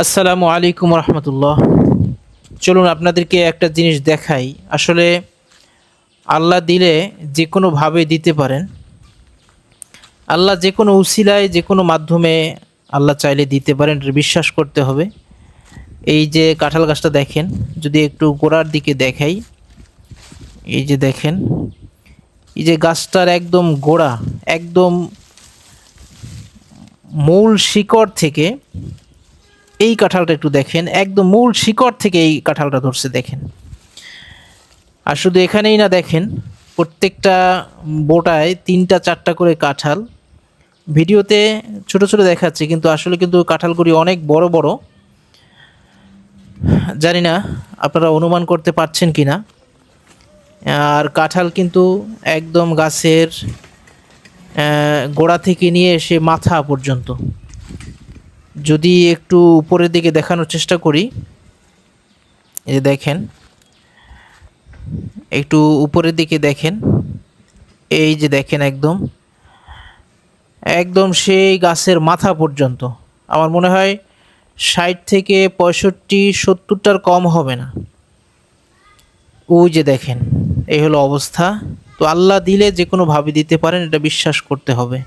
আসসালামু আলাইকুম রহমতুল্লাহ। চলুন আপনাদেরকে একটা জিনিস দেখাই। আসলে আল্লাহ দিলে যে কোনোভাবে দিতে পারেন। আল্লাহ যে কোনো উসিলায়, যে কোনো মাধ্যমে আল্লাহ চাইলে দিতে পারেন বিশ্বাস করতে হবে। এই যে কাঁঠাল গাছটা দেখেন, যদি একটু গোড়ার দিকে দেখাই, এই যে দেখেন, এই যে গাছটার একদম গোড়া, একদম মূল শিকড় থেকে এই কাঁঠালটা একটু দেখেন, একদম মূল শিকড় থেকে এই কাঁঠালটা ধরছে, দেখেন। আর শুধু এখানেই না, দেখেন, প্রত্যেকটা বোটায় তিনটা, চারটা করে কাঁঠাল। ভিডিওতে ছোট ছোট দেখাচ্ছে, কিন্তু আসলে কিন্তু কাঁঠালগুলি অনেক বড় বড়। জানি না আপনারা অনুমান করতে পারছেন কি না আর কাঁঠাল কিন্তু একদম গাছের গোড়া থেকে নিয়ে এসে মাথা পর্যন্ত। যদি একটু উপরের দিকে দেখানোর চেষ্টা করি, এই দেখেন, একটু উপরের দিকে দেখেন, এই যে দেখেন একদম একদম সেই গাছের মাথা পর্যন্ত। আমার মনে হয় ষাট থেকে পঁয়ষট্টি, সত্তরটার কম হবে না। ওই যে দেখেন, এই হলো অবস্থা। তো আল্লাহ দিলে যে কোনোভাবে দিতে পারেন, এটা বিশ্বাস করতে হবে।